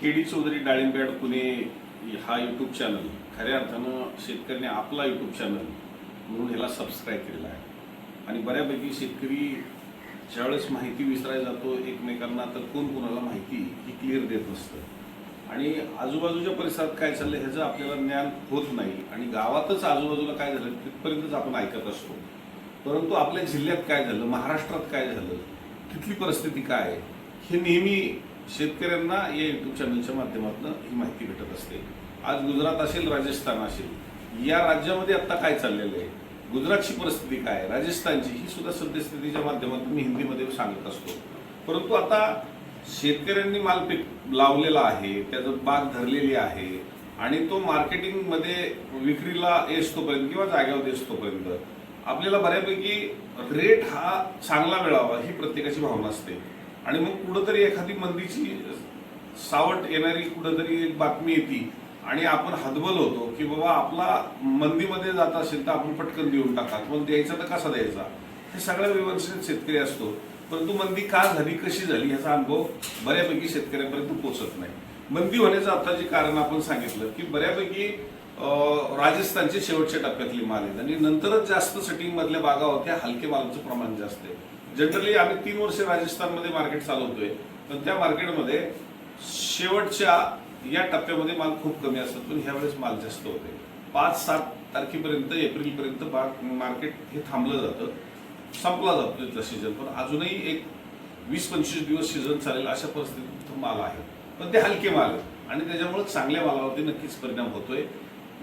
KD Chaudhari डाळिंबॅड Pune हा YouTube channel खऱ्या अर्थानं शेतकऱ्याने आपला यूट्यूब चॅनल म्हणून ह्याला सबस्क्राईब केलेला आहे. आणि बऱ्यापैकी शेतकरी ज्यावेळेस माहिती विसरायला जातो एकमेकांना तर कोण कोणाला माहिती ही क्लिअर देत नसतं. आणि आजूबाजूच्या परिसरात काय चाललं ह्याचं आपल्याला ज्ञान होत नाही. आणि गावातच आजूबाजूला काय झालं तिथपर्यंतच आपण ऐकत असतो. परंतु आपल्या जिल्ह्यात काय झालं महाराष्ट्रात काय झालं तिथली परिस्थिती काय आहे हे नेहमी शेतकऱ्यांना या युट्यूब चॅनलच्या माध्यमातून ही माहिती भेटत असते. आज गुजरात असेल राजस्थान असेल या राज्यामध्ये आत्ता काय चाललेलं आहे? गुजरातची परिस्थिती काय राजस्थानची ही सुद्धा सद्यस्थितीच्या माध्यमातून मी हिंदीमध्ये सांगत असतो. परंतु आता शेतकऱ्यांनी माल पिक लावलेला आहे त्याचं बाग धरलेली आहे आणि तो मार्केटिंगमध्ये विक्रीला येसतोपर्यंत किंवा जाग्यावर येसतोपर्यंत आपल्याला बऱ्यापैकी रेट हा चांगला मिळावा ही प्रत्येकाची भावना असते. आणि मग कुठंतरी एखादी मंदीची सावट येणारी कुठंतरी एक बातमी येते. आणि आपण हतबल होतो की बाबा आपला मंदीमध्ये जात असेल तर आपण पटकन देऊन टाका. मग द्यायचा तर कसा द्यायचा? हे सगळ्या व्यवस्थित शेतकरी असतो. परंतु मंदी का झाली कशी झाली ह्याचा अनुभव बऱ्यापैकी शेतकऱ्यांपर्यंत पोचत नाही. मंदी होण्याचं आता जे कारण आपण सांगितलं की बऱ्यापैकी राजस्थानचे शेवटच्या टप्प्यातली माल आहेत. आणि नंतरच जास्त सटिंगमधल्या बागा होत्या हलके मालाचं प्रमाण जास्त आहे. जनरली आम्ही तीन वर्ष राजस्थानमध्ये मार्केट चालवतोय. पण त्या मार्केटमध्ये शेवटच्या या टप्प्यामध्ये माल खूप कमी असतात पण ह्यावेळेस माल जास्त होते पाच सात तारखेपर्यंत एप्रिलपर्यंत बाग मार्केट हे थांबलं जातं. संपला जातो तिथला सीझन पण अजूनही एक वीस पंचवीस दिवस सीझन चालेल अशा परिस्थितीत माल आहे. पण ते हलके माल आहेत. आणि त्याच्यामुळे चांगल्या मालावरती नक्कीच परिणाम होतोय.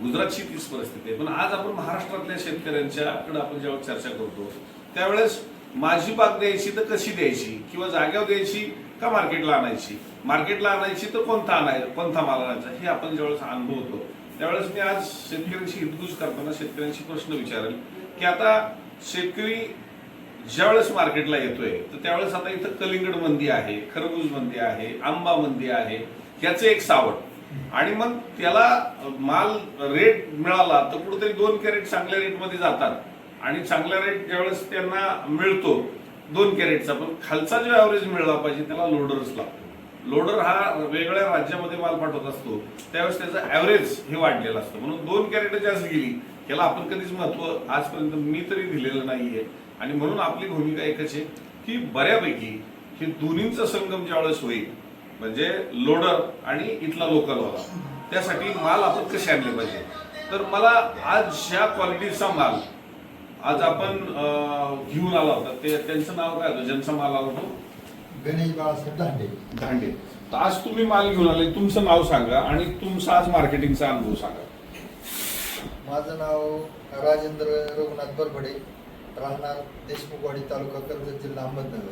गुजरातची तीच परिस्थिती आहे. पण आज आपण महाराष्ट्रातल्या शेतकऱ्यांच्याकडे आपण जेव्हा चर्चा करतो त्यावेळेस माझी बाग द्यायची तर कशी द्यायची? किंवा जाग्यावर द्यायची का मार्केटला आणायची? मार्केटला आणायची तर कोणता आणाय कोणता माल आणायचा? हे आपण ज्यावेळेस अनुभवतो त्यावेळेस मी आज शेतकऱ्यांशी हितगुज करताना शेतकऱ्यांशी प्रश्न विचारेल की आता शेतकरी ज्यावेळेस मार्केटला येतोय तर त्यावेळेस आता इथं कलिंगड मंदी आहे खरबूज मंदी आहे आंबा मंदी आहे याचं एक सावट. आणि मग त्याला माल रेट मिळाला तर कुठेतरी दोन कॅरेट चांगल्या रेटमध्ये जातात. आणि चांगला रेट ज्यावेळेस त्यांना मिळतो दोन कॅरेटचा पण खालचा जो ॲव्हरेज मिळाला पाहिजे त्याला लोडरच लागतो. लोडर हा वेगळ्या राज्यामध्ये माल पाठवत असतो त्यावेळेस त्याचं ॲव्हरेज हे वाढलेलं असतं. म्हणून दोन कॅरेट जास्त गेली त्याला आपण कधीच महत्त्व आजपर्यंत मी तरी दिलेलं नाहीये. आणि म्हणून आपली भूमिका एकच आहे की बऱ्यापैकी हे दोन्हींचा संगम ज्यावेळेस होईल म्हणजे लोडर आणि इथला लोकल वाला त्यासाठी माल आपण कसे आणले पाहिजे? तर मला आज ह्या क्वालिटीचा माल आज आपण घेऊन आला होता ते त्यांचं नाव काय होतं? ज्यांचा माल आला होतो? गणेश बाळासाहेब दांडे. धांडे तर आज तुम्ही माल घेऊन आले. तुमचं नाव सांगा आणि तुमचा आज मार्केटिंगचा अनुभव सांगा. माझं नाव राजेंद्र रघुनाथ बरबडे राहणार देशमुखवाडी तालुका कर्जत जिल्हा अहमदनगर.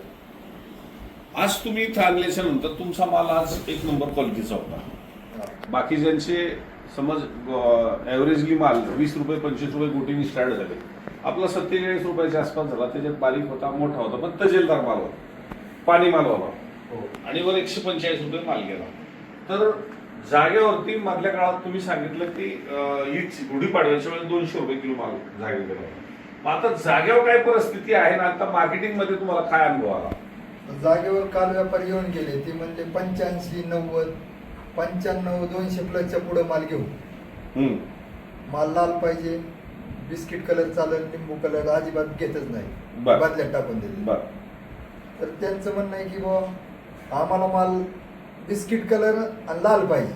आज तुम्ही इथं आणल्याच्या नंतर तुमचा माल आज एक नंबर क्वालिटीचा होता. हा. बाकीच्यांचे समज ॲव्हरेजली माल वीस रुपये पंचवीस रुपये गोटीने स्टार्ट झाले. आपला सत्तेचाळीस रुपयाच्या आसपास झाला. त्याच्यात बारीक होता मोठा होता पण तजेलदार माल होता. पाणी माल होता. हो. आणि वर एकशे पंचेचाळीस रुपये माल गेला. तर जागेवरती मधल्या काळात तुम्ही सांगितलं की हीच गुढीपाडव्याच्या वेळेस दोनशे रुपये किलो माल जागे गेला. मग आता जागेवर काय परिस्थिती आहे ना आता मार्केटिंगमध्ये तुम्हाला काय अनुभव आला? जागेवर काल व्यापारी येऊन गेले ते म्हणले पंच्याऐंशी नव्वद पंच्याण्णव दोनशे प्लसच्या पुढे माल घेऊ. माल लाल पाहिजे. बिस्किट कलर चालेल लिंबू कलर अजिबात घेतच नाही. बर. बदल्यात टाकून दिले. बर. तर त्यांचं म्हणणं आहे की बाबा आम्हाला माल बिस्किट कलर आणि लाल पाहिजे.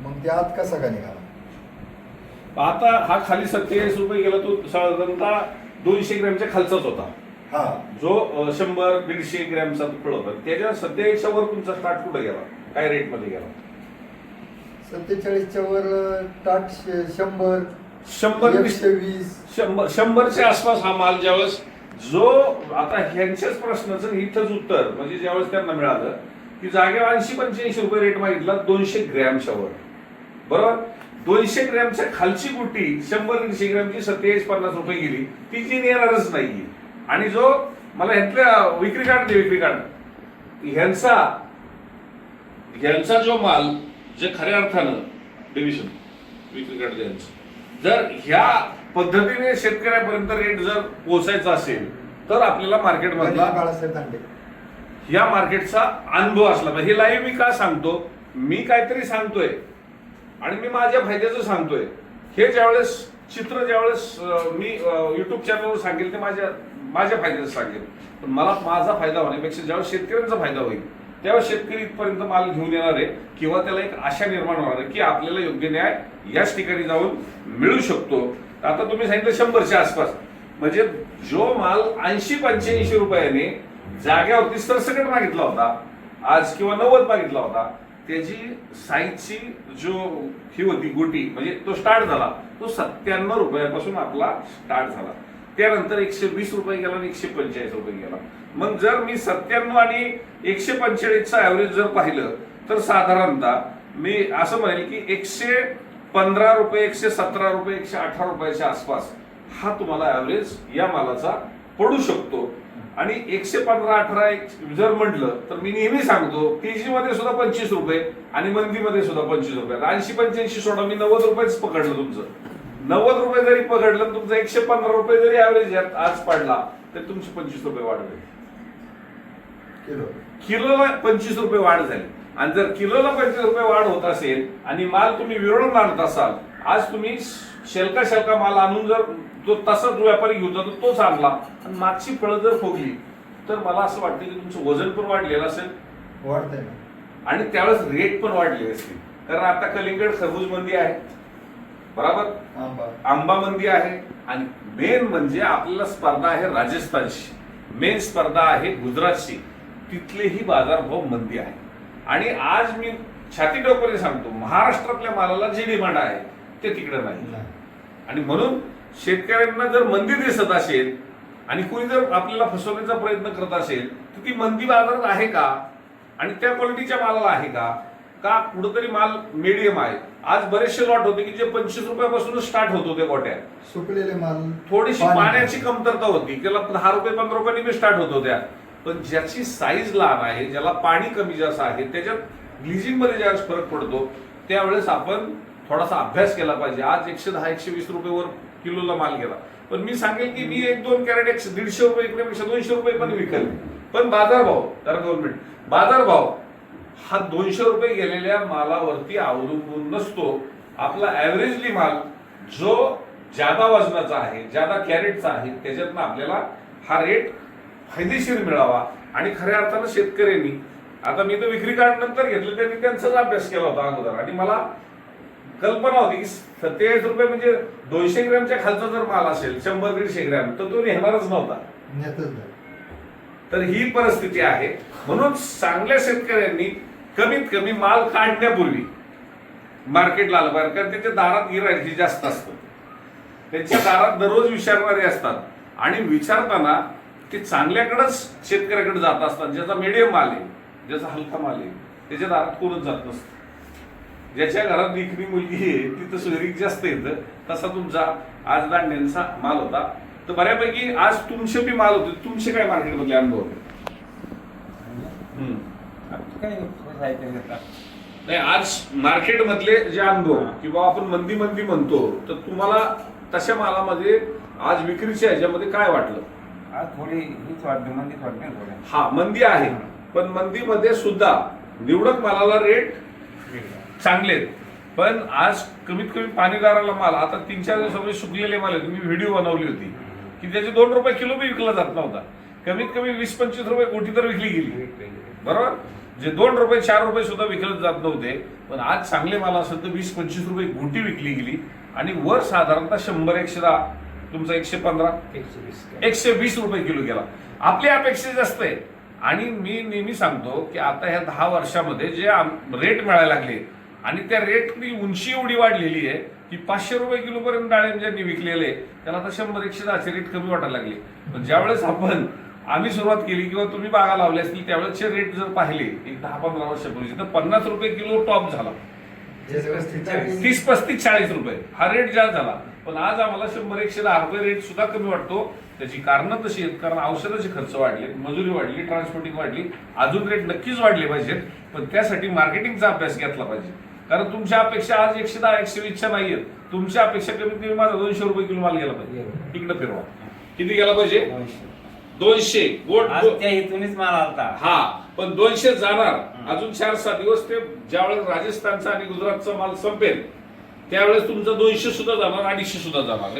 मग ते आत कसा का निघाला? आता हा खाली सत्तेचाळीस रुपये गेला तो साधारणतः दोनशे ग्रॅमच्या खालचाच होता. हा. जो अं, शंभर दीडशे ग्रॅमचा फळ होता. त्याच्या सत्तेचाळीसच्या वर तुमचा स्टार्ट कुठे गेला? काय रेटमध्ये गेला? सत्तेचाळीसच्या वर टाट शे- शंभर शंभर वीस एकशे वीस. शंभर शंभरच्या आसपास हा माल ज्यावेळेस जो आता ह्यांच्याच प्रश्नाचं इथंच उत्तर म्हणजे ज्यावेळेस त्यांना मिळालं की जागेवर ऐंशी पंच्याऐंशी रुपये रेट मागितला दोनशे ग्रॅमच्या वर. बरोबर? दोनशे ग्रॅमच्या खालची गुटी शंभर दीडशे ग्रॅमची सत्तेचाळीस पन्नास रुपये गेली ती जी येणारच नाहीये. आणि जो मला ह्यातल्या विक्री कार्ड दे विक्री कार्ड ह्यांचा ह्यांचा जो माल जे खऱ्या अर्थानं डिव्हिजन विक्री कार्ड द्यांचं जर ह्या पद्धतीने शेतकऱ्यापर्यंत रेट जर पोहोचायचा असेल तर आपल्याला मार्केट गणेश मधला बाळासाहेब दांडे या मार्केटचा अनुभव असला पाहिजे. हे लाईव्ह मी का सांगतो? मी काहीतरी सांगतोय. आणि मी माझ्या फायद्याचं सांगतोय. हे ज्यावेळेस चित्र ज्यावेळेस मी युट्यूब चॅनलवर सांगेल ते माझ्या माझ्या फायद्याचं सांगेल. पण मला माझा फायदा होण्यापेक्षा ज्यावेळेस शेतकऱ्यांचा फायदा होईल त्यावेळेस शेतकरी इथपर्यंत माल घेऊन येणार आहे किंवा त्याला एक आशा निर्माण होणार आहे की आपल्याला योग्य न्याय याच ठिकाणी जाऊन मिळू शकतो. आता तुम्ही सांगितलं शंभरच्या आसपास. म्हणजे जो माल ऐंशी पंच्याऐंशी रुपयाने जाग्यावरती सरसकट मागितला होता आज किंवा नव्वद मागितला होता त्याची साईजची जो ही होती गोटी म्हणजे तो स्टार्ट झाला तो सत्त्याण्णव रुपयापासून आपला स्टार्ट झाला. त्यानंतर एकशे वीस रुपये गेला आणि एकशे पंचेचाळीस रुपये गेला. मग जर मी सत्त्याण्णव आणि एकशे पंचेचाळीसचा ॲव्हरेज जर पाहिलं तर साधारणतः मी असं म्हणेल की एकशे पंधरा रुपये एकशे सतरा रुपये एकशे अठरा रुपयाच्या आसपास हा तुम्हाला ॲव्हरेज या मालाचा पडू शकतो. आणि एकशे पंधरा अठरा एक जर म्हटलं तर मी नेहमी सांगतो केजी मध्ये सुद्धा पंचवीस रुपये आणि मंदीमध्ये सुद्धा पंचवीस रुपये. ऐंशी पंच्याऐंशी सोडा मी नव्वद रुपयेच पकडलं तुमचं. नव्वद रुपये जरी पकडलं तुमचं एकशे पंधरा रुपये जरी ऍव्हरेज आज पडला तर तुमचे पंचवीस रुपये वाढवेल किलो. किलोला पंचवीस रुपये वाढ झाली. आणि जर किलोला पंचवीस रुपये वाढ होत असेल आणि माल तुम्ही विरळून आणत असाल आज तुम्ही शेलका शेलका माल आणून जर तो तसाच व्यापारी घेऊन जातो तोच आणला आणि मागची फळं जर फोगली तर मला असं वाटतं की तुमचं वजन पण वाढलेलं असेल. वाढतंय आणि त्यावेळेस रेट पण वाढले असतील. कारण आता कलिंगड खरबूज मंदी आहे. बरोबर? आंबा. मंदी आहे आणि मेन म्हणजे आपल्याला स्पर्धा आहे राजस्थानशी. मेन स्पर्धा आहे गुजरातशी. तिथलेही बाजारभाव मंदी आहे. आणि आज मी छाती टोकरी सांगतो महाराष्ट्रातल्या मालाला जी डिमांड आहे ते तिकडे नाही. नाही. आणि म्हणून शेतकऱ्यांना जर मंदी दिसत असेल आणि कोणी जर आपल्याला फसवण्याचा प्रयत्न करत असेल तर ती मंदी बाजारात आहे का? आणि त्या क्वालिटीच्या मालाला आहे का? का कुठंतरी माल मीडियम आहे. आज बरेचसे लॉट होते की जे पंचवीस रुपयापासूनच स्टार्ट होत होते गोट्या. सुकलेले माल थोडीशी पाणी- पाण्याची कमतरता होती. त्याला दहा रुपये पंधरा रुपयांनी बी स्टार्ट होत होत्या. पण ज्याची साईज लहान आहे ज्याला पाणी कमी जास्त आहे त्याच्यात ग्लिजिंगमध्ये ज्यावेळेस फरक पडतो त्यावेळेस आपण थोडासा अभ्यास केला पाहिजे. आज एकशे दहा एकशे वीस रुपये वर किलोला माल गेला. पण मी सांगेल की मी एक दोन कॅरेट एकशे दीडशे रुपये इकण्यापेक्षा दोनशे रुपये पण विकल. पण बाजारभाव तर मिनिट बाजारभाव हा दोनशे रुपये गेलेल्या मालावरती अवलंबून नसतो. आपला ऍव्हरेजली माल जो ज्यादा वजनाचा आहे ज्यादा कॅरेटचा आहे त्याच्यातनं आपल्याला हा रेट फायदेशीर मिळावा. आणि खऱ्या अर्थानं शेतकऱ्यांनी आता मी तर विक्री कार्ड नंतर घेतलं त्यांनी त्यांचाच अभ्यास केला होता अगोदर. आणि मला कल्पना होती की सत्तेचाळीस रुपये म्हणजे दोनशे ग्रॅमच्या खालचा जर माल असेल शंभर दीडशे ग्रॅम तर तो नेणारच नव्हता. तर ही परिस्थिती आहे. म्हणून चांगल्या शेतकऱ्यांनी कमीत कमी माल काढण्यापूर्वी मार्केटला आलं पाहिजे. कारण त्याच्या दारात गिरायक हे जास्त असतं. त्यांच्या दारात दररोज विचारणारे असतात. आणि विचारताना ते चांगल्याकडंच शेतकऱ्याकडे जात असतात. ज्याचा मिडियम माल आहे ज्याचा हलका माल आहे त्याच्या दारात कोणच जात नसतं. ज्याच्या घरात विक्री मुलगी आहे तिथं सोयरीक जास्त येतं. तसा तुमचा आज दांड्यांचा माल होता. तर बऱ्यापैकी आज तुमचे बी माल होते. तुमचे काय मार्केटमधले अनुभव? होते हम्म. नाही आज मार्केटमधले जे अनुभव किंवा आपण मंदी मंदी म्हणतो तर तुम्हाला तशा मालामध्ये आज विक्रीच्या ह्याच्यामध्ये काय वाटलं? आज थोडी हीच वाटते मंदीच वाटते थोड्या हा मंदी आहे. पण मंदीमध्ये सुद्धा निवडक मालाला रेट चांगले आहेत. पण आज कमीत कमी पाणीदाराला माल आता तीन चार दिवसामध्ये सुकलेले माल आहेत. मी व्हिडिओ बनवली होती. की त्याचे दोन रुपये किलो बी विकला जात नव्हता. कमीत कमी वीस पंचवीस रुपये कोटी तर विकली गेली. बरोबर? जे दोन रुपये चार रुपये सुद्धा विकले जात नव्हते पण आज चांगले माल असेल तर वीस पंचवीस रुपये गुंटी विकली गेली. आणि वर साधारणतः शंभर एकशे दहा तुमचा एकशे पंधरा एकशे वीस रुपये किलो गेला. आपली अपेक्षा जास्त आहे. आणि मी नेहमी सांगतो की आता ह्या दहा वर्षामध्ये जे रेट मिळायला लागले आणि त्या रेटनी उंची एवढी वाढलेली आहे की पाचशे रुपये किलो पर्यंत डाळिंब ज्यांनी विकलेले त्याला आता शंभर एकशे दहाचे रेट कमी वाटायला लागले. पण ज्यावेळेस आपण आम्ही सुरुवात केली किंवा तुम्ही बागा लावल्या असतील त्यावेळेसचे रेट जर पाहिले एक दहा पंधरा वर्षापूर्वी तर पन्नास रुपये किलो टॉप झाला. तीस पस्तीस चाळीस रुपये हा रेट जास्त झाला. पण आज आम्हाला शंभर एकशे दहा रुपये रेट सुद्धा कमी वाटतो. त्याची कारणं तशी आहेत कारण औषधाचे खर्च वाढले मजुरी वाढली ट्रान्सपोर्टिंग वाढली अजून रेट नक्कीच वाढले पाहिजेत. पण त्यासाठी मार्केटिंगचा अभ्यास घेतला पाहिजे. कारण तुमच्या अपेक्षा आज एकशे दहा एकशे वीसच्या नाहीयेत. तुमच्या अपेक्षा कमीत कमी माझा दोनशे रुपये किलो माल गेला पाहिजे. इकडे फिरवा. किती गेला पाहिजे? दोनशे. गोट त्या इथूनच माल आलता. हा पण दोनशे जाणार. अजून चार सहा दिवस ते ज्यावेळेस राजस्थानचा आणि गुजरातचा माल संपेल त्यावेळेस तुमचं दोनशे सुद्धा जाणार अडीचशे सुद्धा जाणार.